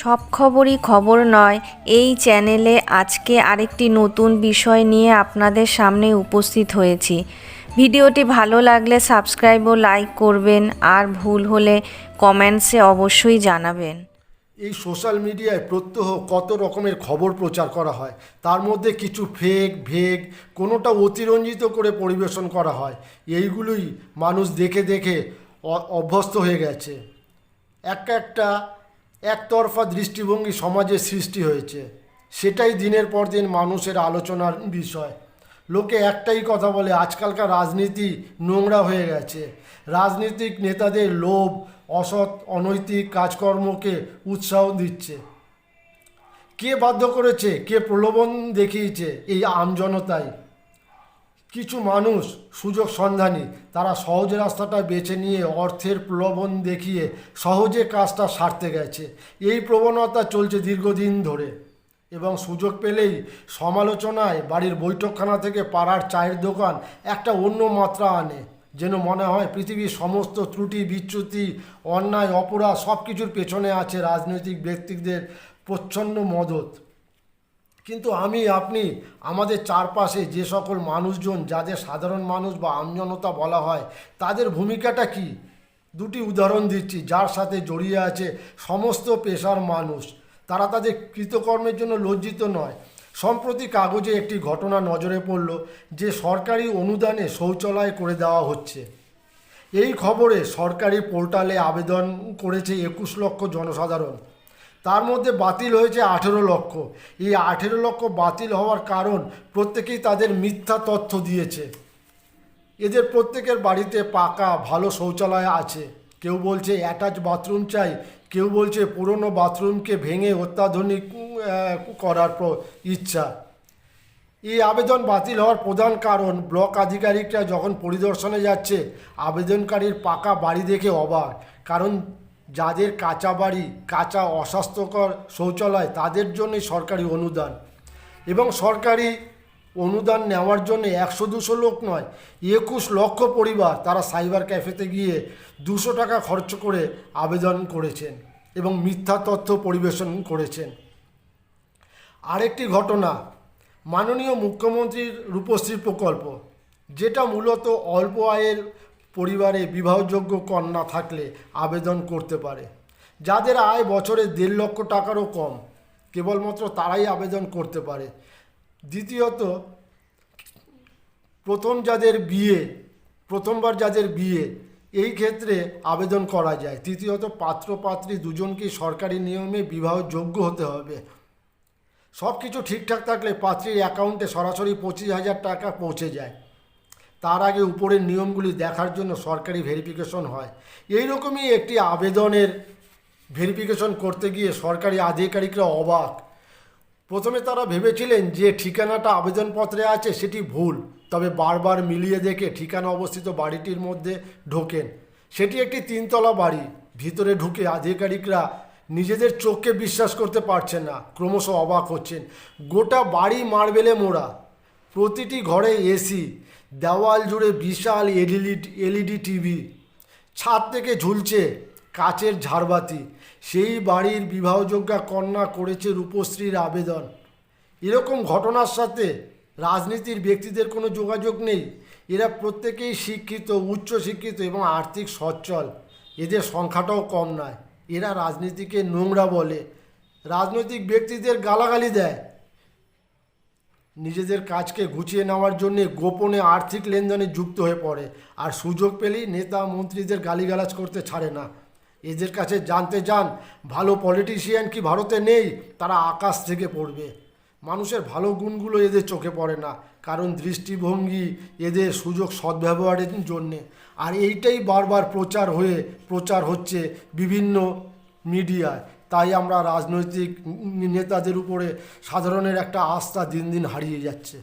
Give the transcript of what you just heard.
সব খবরই খবর নয়, এই চ্যানেলে আজকে আরেকটি নতুন বিষয় নিয়ে আপনাদের সামনে উপস্থিত হয়েছি। ভিডিওটি ভালো লাগলে সাবস্ক্রাইব ও লাইক করবেন আর ভুল হলে কমেন্টসে অবশ্যই জানাবেন। এই সোশ্যাল মিডিয়ায় প্রত্যহ কত রকমের খবর প্রচার করা হয়, তার মধ্যে কিছু ফেক ভেগ কোনোটা অতিরঞ্জিত করে পরিবেশন করা হয়, এইগুলোই মানুষ দেখে দেখে অভ্যস্ত হয়ে গেছে। এক একটা একতরফা দৃষ্টিভঙ্গি সমাজে সৃষ্টি হয়েছে। সেটাই দিনের পর দিন মানুষের আলোচনার বিষয়। লোকে একটাই কথা বলে, আজকালকার রাজনীতি নোংরা হয়ে গেছে। রাজনৈতিক নেতাদের লোভ, অসৎ, অনৈতিক কাজকর্মকে উৎসাহ দিচ্ছে। কে বাধ্য করেছে, কে প্রলোভন দেখিয়েছে, এই আমজনতায় কিছু মানুষ সুযোগ সন্ধানী, তারা সহজ রাস্তাটা বেছে নিয়ে অর্থের প্রলোভন দেখিয়ে সহজে কাজটা সারতে গেছে। এই প্রবণতা চলছে দীর্ঘদিন ধরে এবং সুযোগ পেলেই সমালোচনায় বাড়ির বৈঠকখানা থেকে পাড়ার চায়ের দোকান একটা অন্য মাত্রা আনে, যেন মনে হয় পৃথিবীর সমস্ত ত্রুটি, বিচ্যুতি, অন্যায়, অপরাধ সব কিছুর পেছনে আছে রাজনৈতিক ব্যক্তিদের প্রচ্ছন্ন মদত। কিন্তু আমি, আপনি, আমাদের চারপাশে যে সকল মানুষজন, যাদের সাধারণ মানুষ বা আমজনতা বলা হয়, তাদের ভূমিকাটা কি? দুটি উদাহরণ দিচ্ছি, যার সাথে জড়িয়ে আছে সমস্ত পেশার মানুষ। তারা তাদের কৃতকর্মের জন্য লজ্জিত নয়। সম্প্রতি কাগজে একটি ঘটনা নজরে পড়ল, যে সরকারি অনুদানে শৌচালয় করে দেওয়া হচ্ছে। এই খবরে সরকারি পোর্টালে আবেদন করেছে একুশ লক্ষ জনসাধারণ। তার মধ্যে বাতিল হয়েছে আঠেরো লক্ষ। এই আঠেরো লক্ষ বাতিল হওয়ার কারণ প্রত্যেকেই তাদের মিথ্যা তথ্য দিয়েছে। এদের প্রত্যেকের বাড়িতে পাকা, ভালো শৌচালয় আছে। কেউ বলছে অ্যাটাচ বাথরুম চাই, কেউ বলছে পুরনো বাথরুমকে ভেঙে অত্যাধুনিক করার ইচ্ছা। এই আবেদন বাতিল হওয়ার প্রধান কারণ, ব্লক আধিকারিকরা যখন পরিদর্শনে যাচ্ছে, আবেদনকারীর পাকা বাড়ি দেখে অবাক। কারণ যাদের কাঁচা বাড়ি, কাঁচা অস্বাস্থ্যকর শৌচালয়, তাদের জন্যই সরকারি অনুদান। এবং সরকারি অনুদান নেওয়ার জন্য একশো দুশো লোক নয়, একুশ লক্ষ পরিবার তারা সাইবার ক্যাফেতে গিয়ে দুশো টাকা খরচ করে আবেদন করেছেন এবং মিথ্যা তথ্য পরিবেশন করেছেন। আরেকটি ঘটনা, মাননীয় মুখ্যমন্ত্রীর রূপশ্রী প্রকল্প, যেটা মূলত অল্প আয়ের পরিবারে বিবাহযোগ্য কন্যা থাকলে আবেদন করতে পারে। যাদের আয় বছরে দেড় লক্ষ টাকারও কম, কেবলমাত্র তারাই আবেদন করতে পারে। দ্বিতীয়ত, প্রথম যাদের বিয়ে, প্রথমবার যাদের বিয়ে, এই ক্ষেত্রে আবেদন করা যায়। তৃতীয়ত পাত্র পাত্রী দুজনকেই সরকারি নিয়মে বিবাহ যোগ্য হতে হবে। সব কিছু ঠিকঠাক থাকলে পাত্রীর অ্যাকাউন্টে সরাসরি পঁচিশ হাজার টাকা পৌঁছে যায়। তার আগে উপরের নিয়মগুলি দেখার জন্য সরকারি ভেরিফিকেশন হয়। এই রকমই একটি আবেদনের ভেরিফিকেশন করতে গিয়ে সরকারি আধিকারিকরা অবাক। প্রথমে তারা ভেবেছিলেন যে ঠিকানাটা আবেদনপত্রে আছে, সেটি ভুল। তবে বারবার মিলিয়ে দেখে ঠিকানা অবস্থিত বাড়িটির মধ্যে ঢোকেন। সেটি একটি তিনতলা বাড়ি। ভিতরে ঢুকে আধিকারিকরা নিজেদের চোখকে বিশ্বাস করতে পারছেন না। ক্রমশ অবাক হচ্ছেন। গোটা বাড়ি মার্বেলে মোড়া। প্রতিটি ঘরে এসি, দেওয়াল জুড়ে বিশাল এলইডি এলইডি টিভি, ছাদ থেকে ঝুলছে কাচের ঝাড়বাতি। সেই বাড়ির বিবাহযোগ্যা কন্যা করেছে রূপশ্রীর আবেদন। এরকম ঘটনার সাথে রাজনীতির ব্যক্তিদের কোনো যোগাযোগ নেই। এরা প্রত্যেকেই শিক্ষিত উচ্চ শিক্ষিত এবং আর্থিক সচ্ছল। এদের সংখ্যাটাও কম নয়। এরা রাজনীতিকে নোংরা বলে। রাজনৈতিক ব্যক্তিদের গালাগালি দেয়। নিজেদের কাজকে গুছিয়ে নেওয়ার জন্য গোপনে আর্থিক লেনদেনে যুক্ত হয়ে পড়ে। আর সুযোগ পেলেই নেতা মন্ত্রীদের গালিগালাজ করতে ছাড়ে না। এদের কাছে জানতে যান, ভালো পলিটিশিয়ান কি ভারতে নেই, তারা আকাশ থেকে পড়বে। মানুষের ভালো গুণগুলো এদের চোখে পড়ে না, কারণ দৃষ্টিভঙ্গি এদের সুযোগ সদ্ব্যবহারের জন্যে। আর এইটাই বারবার প্রচার হয়ে, প্রচার হচ্ছে বিভিন্ন মিডিয়ায়। তাই আমরা রাজনৈতিক নেতাদের উপরে সাধারণের একটা আস্থা দিন দিন হারিয়ে যাচ্ছে।